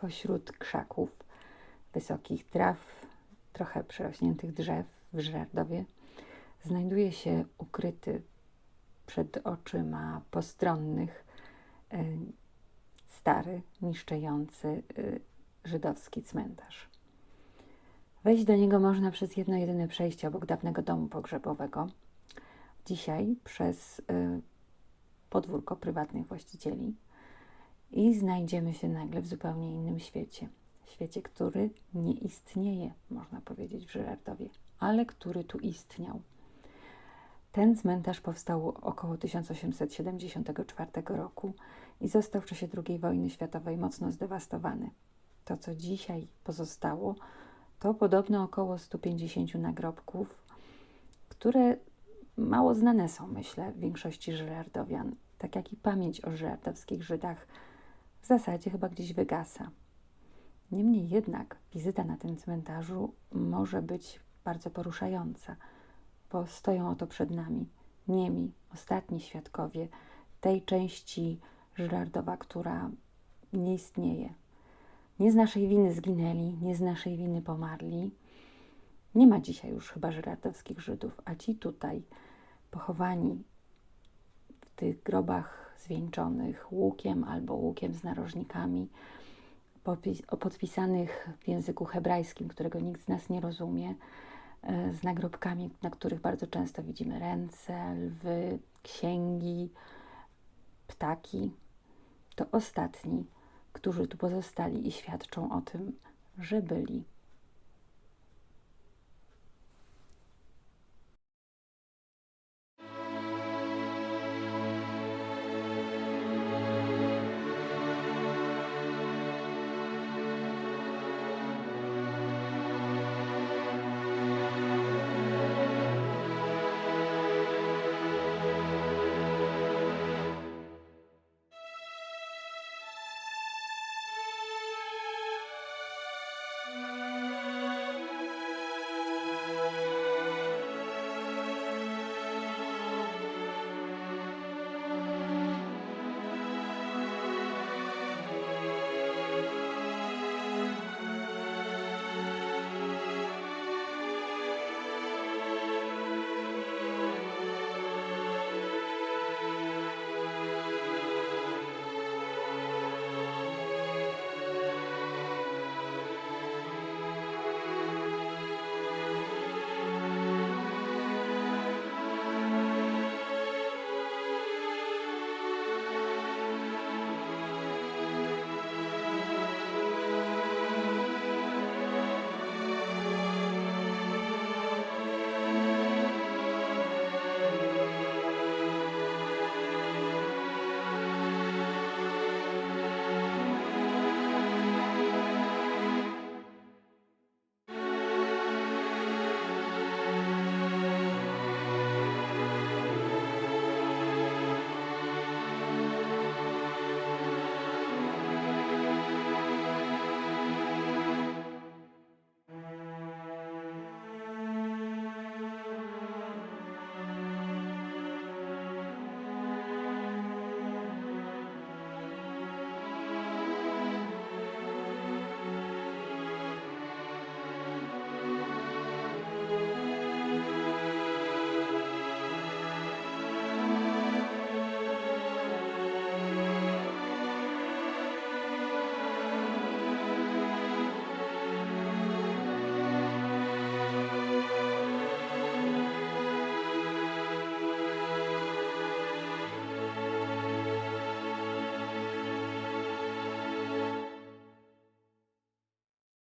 Pośród krzaków, wysokich traw, trochę przerośniętych drzew w Żerardowie znajduje się ukryty przed oczyma postronnych e, stary, niszczejący e, żydowski cmentarz. Wejść do niego można przez jedno jedyne przejście obok dawnego domu pogrzebowego. Dzisiaj przez y, podwórko prywatnych właścicieli i znajdziemy się nagle w zupełnie innym świecie. Świecie, który nie istnieje, można powiedzieć, w Żyrardowie, ale który tu istniał. Ten cmentarz powstał około 1874 roku i został w czasie II wojny światowej mocno zdewastowany. To, co dzisiaj pozostało, to podobno około 150 nagrobków, które mało znane są, myślę, większości żyrardowian, tak jak i pamięć o żyrardowskich Żydach w zasadzie chyba gdzieś wygasa. Niemniej jednak wizyta na tym cmentarzu może być bardzo poruszająca, bo stoją oto przed nami niemi, ostatni świadkowie tej części Żyrardowa, która nie istnieje, nie z naszej winy zginęli, nie z naszej winy pomarli. Nie ma dzisiaj już chyba żyrardowskich Żydów, a ci tutaj, pochowani w tych grobach zwieńczonych łukiem albo łukiem z narożnikami, podpisanych w języku hebrajskim, którego nikt z nas nie rozumie, e, z nagrobkami, na których bardzo często widzimy ręce, lwy, księgi, ptaki. To ostatni którzy tu pozostali i świadczą o tym, że byli